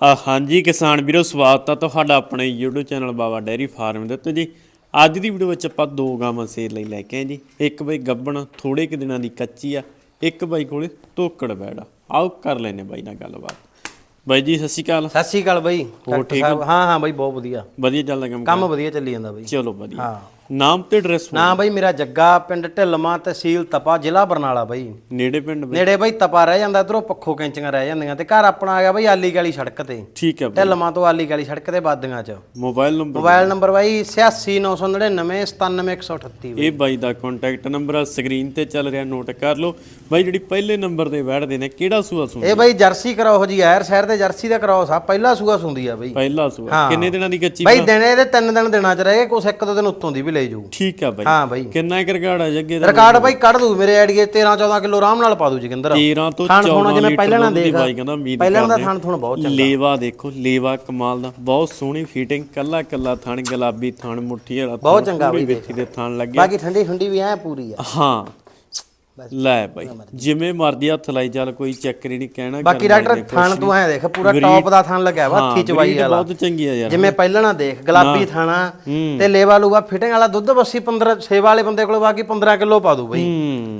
ਆ ਹਾਂਜੀ ਕਿਸਾਨ ਵੀਰੋ ਸਵਾਗਤ ਆ ਤੁਹਾਡਾ ਆਪਣੇ YouTube channel Baba dairy farm ਦੇ ਉੱਤੇ ਜੀ। ਅੱਜ ਦੀ ਵੀਡੀਓ ਵਿੱਚ ਆਪਾਂ ਦੋ ਗਾਵਾਂ ਸੇਲ ਲਈ ਲੈ ਕੇ ਆਏ ਜੀ। ਇੱਕ ਬਈ ਗੱਬਣ ਥੋੜੇ ਕਿ ਦਿਨਾਂ ਦੀ ਕੱਚੀ ਆ। ਇੱਕ ਬਾਈ ਕੋਲੇ ਤੋਕੜ ਬੈੜਾ ਆਓ ਕਰ ਲੈਨੇ ਬਾਈ ਨਾਲ ਗੱਲਬਾਤ। ਬਾਈ ਜੀ ਸਤਿ ਸ਼੍ਰੀ ਅਕਾਲ। ਸਤਿ ਸ਼੍ਰੀ ਅਕਾਲ ਬਾਈ। ਹੋਰ ਠੀਕ ਹਾਂ? ਹਾਂ ਬਾਈ ਬਹੁਤ ਵਧੀਆ। ਵਧੀਆ ਚੱਲਦਾ ਕੰਮ ਕੰਮ ਵਧੀਆ ਚੱਲੀ ਜਾਂਦਾ ਬਾਈ। ਚਲੋ ਵਧੀਆ। ਹਾਂ। ਨਾਮ ਤੇ ਐਡਰੈਸ ਨਾ ਬਾਈ ਮੇਰਾ ਜੱਗਾ ਪਿੰਡ ਢਿੱਲਮਾ ਤਹਿਸੀਲ ਤਪਾ ਜ਼ਿਲ੍ਹਾ ਬਰਨਾਲਾ ਬਾਈ। ਨੇੜੇ ਪਿੰਡ ਬਾਈ। ਨੇੜੇ ਬਾਈ ਤਪਾ ਰਹਿ ਜਾਂਦਾ ਇਧਰੋਂ ਪੱਖੋ ਕੈਂਚੀਆਂ ਰਹਿ ਜਾਂਦੀਆਂ ਤੇ ਘਰ ਆਪਣਾ ਆ ਗਿਆ ਬਾਈ ਆਲੀ ਗਾਲੀ ਸੜਕ ਤੇ। ਠੀਕ ਹੈ ਬਾਈ। ਢਿੱਲਮਾ ਤੋਂ ਆਲੀ ਗਾਲੀ ਸੜਕ ਤੇ ਬਾਦੀਆਂ ਚ। ਮੋਬਾਈਲ ਨੰਬਰ ਮੋਬਾਈਲ ਨੰਬਰ ਬਾਈ 8699997138 ਇਹ ਬਾਈ ਦਾ ਕੰਟੈਕਟ ਨੰਬਰ ਆ ਸਕਰੀਨ ਤੇ ਚੱਲ ਰਿਹਾ ਨੋਟ ਕਰ ਲਓ। ਬਾਈ ਜਿਹੜੀ ਪਹਿਲੇ ਨੰਬਰ ਤੇ ਬੈਠਦੇ ਨੇ ਕਿਹੜਾ ਸੂਆ ਸੂ ਇਹ ਬਾਈ ਜਰਸੀ ਕਰਾਓ ਜੀ ਯਾਰ ਸ਼ਹਿਰ ਤੇ ਜਰਸੀ ਦਾ ਕਰਾਓ ਸਾ ਪਹਿਲਾ ਸੂਆ ਸੁੰਦੀ ਆ ਬਾਈ। ਪਹਿਲਾ ਸੂਆ। ਕਿੰਨੇ ਦਿਨਾਂ ਦੀ ਕੱਚੀ ਬਾਈ ਦਿਨੇ ਇਹਦੇ ਤਿੰਨ ਦਿਨ ਦਿਨਾਂ ਚ ਰਹਿ ਗਏ ਕੁਛ ਇੱਕ ਦੋ ਦਿਨ ਉੱਤੋਂ ਦੀ ਵੀ ਲੈ ਜੂ ਠੀਕ ਆ ਬਾਈ। ਹਾਂ ਬਾਈ। ਕਿੰਨਾ ਇੱਕ ਰਿਕਾਰਡ ਆ ਜੱਗੇ ਦਾ? ਰਿਕਾਰਡ ਬਾਈ ਕੱਢ ਦੂ ਮੇਰੇ ਐਡੀਏ 13 14 ਕਿਲੋ ਆਰਾਮ ਨਾਲ ਪਾ ਦੂ ਜਗਿੰਦਰ। 13 ਤੋਂ ਥਣ 14 ਥੋਣਾ ਜਿਵੇਂ ਪਹਿਲਾਂ ਨਾ ਦੇਖ। ਬਾਈ ਕਹਿੰਦਾ ਉਮੀਦ ਪਹਿਲਾਂ ਦਾ ਥਣ ਥੋਣਾ ਬਹੁਤ ਲੇਵਾ ਦੇਖੋ ਲੇਵਾ ਕਮਾਲ ਦਾ ਬਹੁਤ ਸੋਹਣੀ ਫਿਟਿੰਗ ਕੱਲਾ ਕੱਲਾ ਥਣ ਗੁਲਾਬੀ ਥਣ ਮੁੱਠੀ ਵਾਲਾ ਬਹੁਤ ਚੰਗਾ ਬਾਈ ਵਿੱਥੀ ਦੇ ਥਣ ਲੱਗਿਆ ਬਾਕੀ ਠੰਡੀ ਠੰਡੀ ਵੀ ਐ ਪੂਰੀ ਆ। ਹਾਂ। ਲੈ ਬਾਈ ਜਿਵੇਂ ਮਰਦੀ ਹੱਥ ਲਾਈ ਚੱਲ ਕੋਈ ਚੱਕਰ ਹੀ ਨਹੀਂ ਕਹਿਣਾ ਬਾਕੀ ਡਾਕਟਰ ਥਣ ਤੂੰ ਐ ਦੇਖ ਪੂਰਾ ਟੌਪ ਦਾ ਥਣ ਲੱਗਿਆ ਵਾ ਹੱਥੀ ਚਵਾਈ ਵਾਲਾ। ਬਹੁਤ ਚੰਗੀ ਆ ਯਾਰ। ਜਿਵੇਂ ਪਹਿਲਾਂ ਨਾ ਦੇਖ ਗੁਲਾਬੀ ਥਾਣਾ ਤੇ ਲੇਵਾ ਲੂਵਾ ਫਿਟਿੰਗ ਵਾਲਾ ਦੁੱਧ ਬੱਸੀ 15 ਸੇਵਾ ਵਾਲੇ ਬੰਦੇ ਕੋਲ ਬਾਕੀ 15 ਕਿਲੋ ਪਾ ਦੂ ਬਈ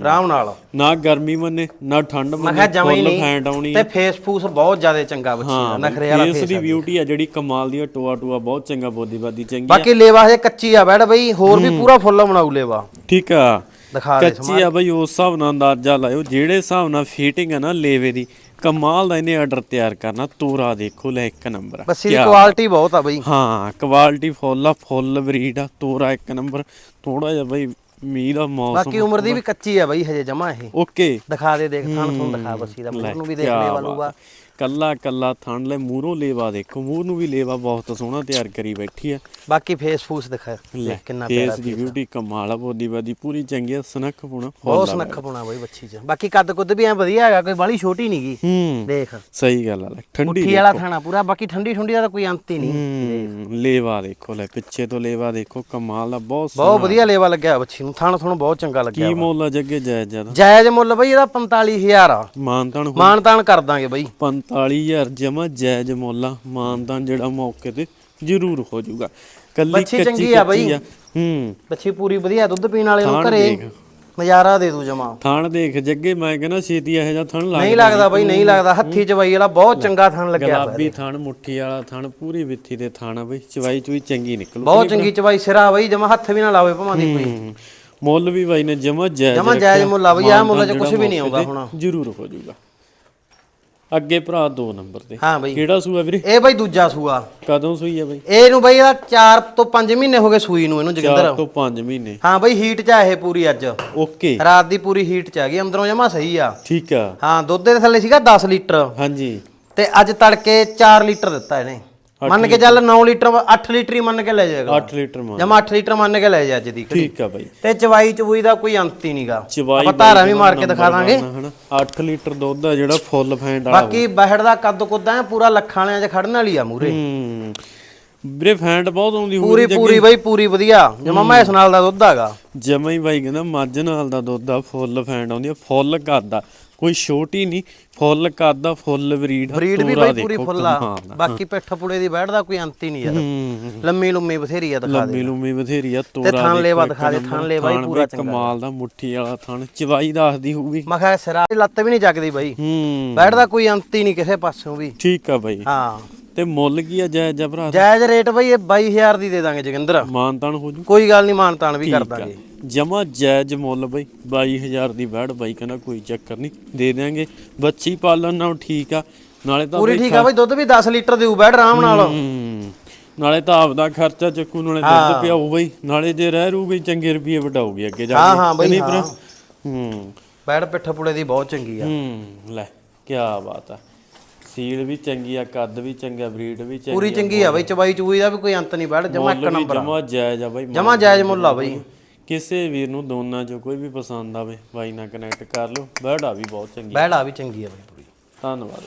ਆਰਾਮ ਨਾਲ। ਨਾ ਗਰਮੀ ਮੰਨੇ ਨਾ ਠੰਡ ਮੈਂ ਮੰਨੇ ਕਿਹਾ ਜਮਾ ਹੀ ਨਹੀਂ ਤੇ ਫੇਸ ਫੂਸ ਬਹੁਤ ਜ਼ਿਆਦਾ ਚੰਗਾ ਬੱਚੀ ਦਾ ਨਖਰੇ ਵਾਲਾ ਫੇਸ ਦੀ ਬਿਊਟੀ ਆ ਜਿਹੜੀ ਕਮਾਲ ਦੀ ਟੋਆ ਟੋਆ ਬਹੁਤ ਚੰਗਾ ਬੋਦੀ ਬਾਦੀ ਚੰਗੀ ਆ। ਬਾਕੀ ਲੇਵਾ ਹਜੇ ਕੱਚੀ ਆ ਬੈੜ ਬਈ ਹੋਰ ਵੀ ਪੂਰਾ ਫੁੱਲ ਬਣਾਉ ਲੇਵਾ। ਠੀਕ ਆ। ਦਿਖਾ ਦੇ ਕੱਚੀ ਆ ਬਈ ਉਸ ਹਿਸਾਬ ਨਾਲ ਅੰਦਾਜ਼ਾ ਲਾਇਓ। ਜਿਹੜੇ ਹਿਸਾਬ ਨਾਲ ਫਿਟਿੰਗ ਆ ਨਾ ਲੇਵੇ ਦੀ ਕਮਾਲ ਦਾ ਇਹਨੇ ਆਰਡਰ ਤਿਆਰ ਕਰਨਾ। ਤੋਰਾ ਦੇਖੋ ਲੈ ਇੱਕ ਨੰਬਰ ਆ। ਬੱਸੀ ਦੀ ਕੁਆਲਿਟੀ ਬਹੁਤ ਆ ਬਈ। ਹਾਂ ਕੁਆਲਿਟੀ ਫੁੱਲ ਆ ਫੁੱਲ ਬਰੀਡ ਆ ਤੋਰਾ ਇੱਕ ਨੰਬਰ ਥੋੜਾ ਜਿਹਾ ਬਈ ਮੀਂਹ ਦਾ ਮੌਸਮ ਬਾਕੀ ਉਮਰ ਦੀ ਵੀ ਕੱਚੀ ਆ ਬਈ ਹਜੇ ਜਮਾ ਇਹ। ਓਕੇ। ਦਿਖਾ ਦੇ ਦੇਖ ਤੁਹਾਨੂੰ ਦਿਖਾ ਬੱਸੀ ਦਾ ਮੂੰਹ ਨੂੰ ਵੀ ਦੇਖ ਲੇਵਾ ਲੂਗਾ। ਕੱਲਾ ਕੱਲਾ ਥਣ ਲੈ ਮੂਹਰੋਂ ਲੇਵਾ ਦੇਖੋ ਮੂੰਹ ਨੂੰ ਵੀ ਲੇਵਾ ਬਹੁਤ ਸੋਹਣਾ ਤਿਆਰ ਕਰੀ ਬੈਠੀ ਆ। ਬਾਕੀ ਫੇਸ ਫੂਸ ਦਿਖਾ ਕਿੰਨਾ ਪਿਆਰਾ ਫੇਸ ਦੀ ਬਿਊਟੀ ਕਮਾਲ ਆ ਬੋਦੀ ਬਾਦੀ ਪੂਰੀ ਚੰਗੀ ਆ ਸਨੱਖ ਪੁਣਾ ਬਹੁਤ ਸੁਨੱਖ ਪੁਣਾ ਬਈ ਬੱਚੀ ਚ। ਬਾਕੀ ਕੱਦ ਕੁੱਦ ਵੀ ਐ ਵਧੀਆ ਹੈਗਾ ਕੋਈ ਬਾਲੀ ਛੋਟੀ ਨਹੀਂਗੀ ਦੇਖ। ਸਹੀ ਗੱਲ ਆ ਲੈ ਠੰਡੀ ਮੁੱਠੀ ਵਾਲਾ ਥਾਣਾ ਪੂਰਾ ਬਾਕੀ ਠੰਡੀ ਠੰਡੀ ਦਾ ਕੋਈ ਅੰਤ ਹੀ ਨਹੀਂ। ਲੇਵਾ ਦੇਖੋ ਲੈ ਪਿੱਛੇ ਤੋਂ ਲੇਵਾ ਦੇਖੋ ਕਮਾਲ ਦਾ ਬਹੁਤ ਬਹੁਤ ਵਧੀਆ ਲੇਵਾ ਲੱਗਿਆ ਬੱਚੀ ਨੂੰ ਥਾਣਾ ਥੋਣਾ ਬਹੁਤ ਚੰਗਾ ਲੱਗਿਆ ਕੀ ਮੁੱਲ ਆ ਜੱਗੇ ਜਾਇਜ਼ ਜ਼ਿਆਦਾ। ਜਾਇਜ਼ ਮੁੱਲ ਬਈ ਇਹਦਾ 45000 ਆ। ਮਾਨਤਾਨ ਮਾਨ ਤਾਨ ਕਰ ਦਾਂਗੇ ਬਈ। 45000 ਜਮਾ ਜਾਇਜ਼ ਮੁੱਲ ਆ। ਮਾਨਤਾਨ ਜਿਹੜਾ ਮੌਕੇ ਤੇ ਜ਼ਰੂਰ ਹੋ ਜਾਊਗਾ। ਕੱਲੀ ਬੱਚੀ ਕੱਚੀ ਚੰਗੀ ਆ ਬਈ। ਆ ਹੂੰ। ਬੱਚੀ ਪੂਰੀ ਵਧੀਆ ਦੁੱਧ ਪੀਣ ਵਾਲੇ ਨੂੰ ਘਰੇ। ਨਜ਼ਾਰਾ ਦੇ ਦੂ ਜਮਾ। ਥਣ ਦੇਖ ਜੱਗੇ ਮੈਂ ਕਹਿੰਦਾ ਛੇਤੀ ਇਹੋ ਜਿਹਾ ਥਣ ਲੱਗ ਨਹੀਂ ਲੱਗਦਾ ਬਈ ਨਹੀਂ ਲੱਗਦਾ। ਹੱਥੀ ਚਵਾਈ ਵਾਲਾ ਬਹੁਤ ਚੰਗਾ ਥਣ ਲੱਗਿਆ। ਗੁਲਾਬੀ ਥਣ ਮੁੱਠੀ ਵਾਲਾ ਥਣ ਪੂਰੀ ਵਿੱਥੀ ਦੇ ਥਣ ਆ ਬਈ। ਚਵਾਈ ਚੂਈ ਚੰਗੀ ਨਿਕਲੂ। ਬਹੁਤ ਚੰਗੀ ਚਵਾਈ ਸਿਰਾ ਬਈ ਜਮਾ ਹੱਥ ਵੀ ਨਾ ਲਾਵੇ ਭਾਵੇਂ ਦੀ ਕੋਈ। ਮੁੱਲ ਵੀ ਬਾਈ ਨੇ ਜਮਾ ਜਾਇਜ਼ ਜਮਾਂ। ਜਾਇਜ਼ ਮੁੱਲ ਆ ਬਈ, ਆਹ ਮੁੱਲ 'ਚ ਕੁਛ ਵੀ ਨਹੀਂ ਆਉਂਦਾ ਤੇ ਜ਼ਰੂਰ ਹੋ ਜਾਊਗਾ। ਅੱਗੇ ਭਰਾ 2 ਨੰਬਰ ਤੇ। ਹਾਂ ਬਈ। ਕਿਹੜਾ ਸੂਆ ਵੀਰੇ? ਇਹ ਬਈ ਦੂਜਾ ਸੂਆ। ਕਦੋਂ ਸੂਈ ਆ ਬਈ? ਇਹਨੂੰ ਬਈ ਇਹਦਾ 4 ਤੋਂ 5 ਮਹੀਨੇ ਹੋ ਗਏ ਸੂਈ ਨੂੰ ਇਹਨੂੰ ਜਗਿੰਦਰ। 4 ਤੋਂ 5 ਮਹੀਨੇ। ਹਾਂ ਬਈ ਹੀਟ ਚ ਆ ਇਹ ਪੂਰੀ ਅੱਜ। ਓਕੇ। ਰਾਤ ਦੀ ਪੂਰੀ ਹੀਟ ਚ ਆ ਗਈ ਅੰਦਰੋਂ ਜਮਾ ਸਹੀ ਆ। ਠੀਕ ਆ। ਹਾਂ ਦੁੱਧ ਦੇ ਥੱਲੇ ਸੀਗਾ 10 ਲੀਟਰ। ਹਾਂਜੀ। ਤੇ ਅੱਜ ਤੜਕੇ 4 ਲੀਟਰ ਦਿੱਤਾ ਇਹਨੇ। ਮੰਨ ਕੇ ਚੱਲ 9 ਲੀਟਰ 8 ਲੀਟਰ ਹੀ ਮੰਨ ਕੇ ਲੈ ਜਾਏਗਾ। 8 ਲੀਟਰ ਮਾਰ ਜਮਾ 8 ਲੀਟਰ ਮੰਨ ਕੇ ਲੈ ਜਾ ਅੱਜ ਦੀ। ਠੀਕ ਆ ਬਾਈ। ਤੇ ਚਵਾਈ ਚਵੂਈ ਦਾ ਕੋਈ ਅੰਤ ਹੀ ਨਹੀਂਗਾ ਆਪਾਂ ਧਾਰਾਂ ਵੀ ਮਾਰ ਕੇ ਦਿਖਾ ਦਾਂਗੇ। ਹਨਾ। 8 ਲੀਟਰ ਦੁੱਧ ਆ ਜਿਹੜਾ ਫੁੱਲ ਫੈਂਟ ਵਾਲਾ ਬਾਕੀ ਬਹਿੜ ਦਾ ਕੱਦ ਕੁੱਦਾ ਪੂਰਾ ਲੱਖਾਂ ਵਾਲਿਆਂ 'ਚ ਖੜਨ ਵਾਲੀ ਆ ਮੂਰੇ। ਵੀਰੇ ਫੈਂਟ ਬਹੁਤ ਆਉਂਦੀ ਹੋਊ ਪੂਰੀ ਪੂਰੀ ਬਈ ਪੂਰੀ ਵਧੀਆ। ਜਮਾ ਮੈਸ ਨਾਲ ਦਾ ਦੁੱਧ ਹੈਗਾ। ਜਮਾ ਹੀ ਬਾਈ ਕਹਿੰਦਾ ਮੱਝ ਨਾਲ ਦਾ ਦੁੱਧ ਆ ਫੁੱਲ ਫੈਂਟ ਆਉਂਦੀ ਆ ਫੁੱਲ ਆ। ਕੋਈ ਛੋਟੀ ਨਹੀਂ ਫੁੱਲ ਕੱਦ ਆ ਫੁੱਲ ਬਰੀਡ ਬਰੀਡ ਵੀ ਬਈ ਪੂਰੀ ਫੁੱਲ ਆ। ਬਾਕੀ ਪਿੱਠ ਪੁੜੇ ਦੀ ਬੈਠ ਦਾ ਕੋਈ ਅੰਤ ਹੀ ਨਹੀਂ ਯਾਰ। ਲੰਮੀ ਲੰਮੀ ਬਥੇਰੀ ਆ ਦਿਖਾ ਦੇ ਲੰਮੀ ਲੰਮੀ ਬਥੇਰੀ ਆ ਤੋਰਾ ਥਣ ਦੇਖੋ ਲੇਵਾ ਦਿਖਾ ਦੇ, ਥਣ ਲੇਵਾ ਹੀ ਥਣ ਪੂਰਾ ਚੰਗਾ। ਕਮਾਲ ਦਾ ਮੁੱਠੀ ਵਾਲਾ ਥਣ ਚਵਾਈ ਦੱਸਦੀ ਹੋਊਗੀ। ਮੈਂ ਕਿਹਾ ਸਿਰਾ ਲੱਤ ਵੀ ਨਹੀਂ ਚੱਕਦੀ ਬਈ। ਬੈਠ ਦਾ ਕੋਈ ਅੰਤ ਹੀ ਨਹੀਂ ਕਿਸੇ ਪਾਸਿਓਂ ਵੀ। ਠੀਕ ਆ ਬਾਈ। ਹਾਂ। ਤੇ ਮੁੱਲ ਕੀ ਆ ਜਾਇਜ਼ ਆ ਭਰਾ? ਜਾਇਜ਼ ਰੇਟ ਬਈ ਇਹ 22000 ਦੀ ਦੇ ਦਾਂਗੇ ਜੋਗਿੰਦਰ। ਮਾਨਤਾਨ ਹੋ ਜੂ। ਕੋਈ ਗੱਲ ਨਹੀਂ ਮਾਨਤਾਨ ਵੀ ਕਰ ਦਾਂਗੇ। ਜਮਾ ਜਾਇਜ਼ ਮੁੱਲ ਬਈ 22000 ਦੀ ਬੈੜ ਬਾਈ ਕਹਿੰਦਾ ਕੋਈ ਚੱਕਰ ਨਹੀਂ ਦੇ ਦਿਆਂਗੇ। ਬੱਚੀ ਪਾਲਣ ਨਾਲ ਠੀਕ ਆ ਨਾਲੇ ਤਾਂ ਪੂਰੀ ਠੀਕ ਆ ਬਈ ਦੁੱਧ ਵੀ 10 ਲੀਟਰ ਦੇਊ ਬੈਠ ਆਰਾਮ ਨਾਲ। ਨਾਲੇ ਤਾਂ ਆਪਦਾ ਖਰਚਾ ਚੱਕੂ ਨਾਲੇ ਦੁੱਧ ਪਿਆਊ ਬਈ ਨਾਲੇ ਜੇ ਰਹਿ ਰੂਗੀ ਚੰਗੇ ਰੁਪਏ ਵਡਾਊਗੀ ਅੱਗੇ ਜਾ ਹਾਂ ਕੇ। ਹਾਂ ਬਈ ਹਾਂ। ਬੈਠ ਪਿੱਠ ਪੁੜੇ ਦੀ ਬਹੁਤ ਚੰਗੀ ਆ। ਹੂੰ ਲੈ ਕੀ ਬਾਤ ਆ। ਸੀਲ ਵੀ ਚੰਗੀ ਆ ਕੱਦ ਵੀ ਚੰਗਾ ਬਰੀਡ ਵੀ ਚੰਗੀ ਪੂਰੀ ਚੰਗੀ ਆ ਬਈ ਚਬਾਈ ਚੂਈ ਦਾ ਵੀ ਕੋਈ ਅੰਤ ਨਹੀਂ ਬੈਠ ਜਮਾ ਇੱਕ ਨੰਬਰ ਜਮਾ ਜਾਇਜ਼ ਆ ਬਈ ਜਮਾ ਜਾਇਜ਼ ਮੁੱਲ ਆ ਬਈ। ਕਿਸੇ ਵੀਰ ਨੂੰ ਦੋਨਾਂ ਚੋਂ ਕੋਈ ਵੀ ਪਸੰਦ ਆਵੇ ਬਾਈ ਨਾਲ ਕਨੈਕਟ ਕਰ ਲਓ ਬਰਡ ਆ ਵੀ ਬਹੁਤ ਚੰਗੀ ਬੈਠ ਆ ਵੀ ਚੰਗੀ ਆ ਬਈ ਪੂਰੀ। ਧੰਨਵਾਦ।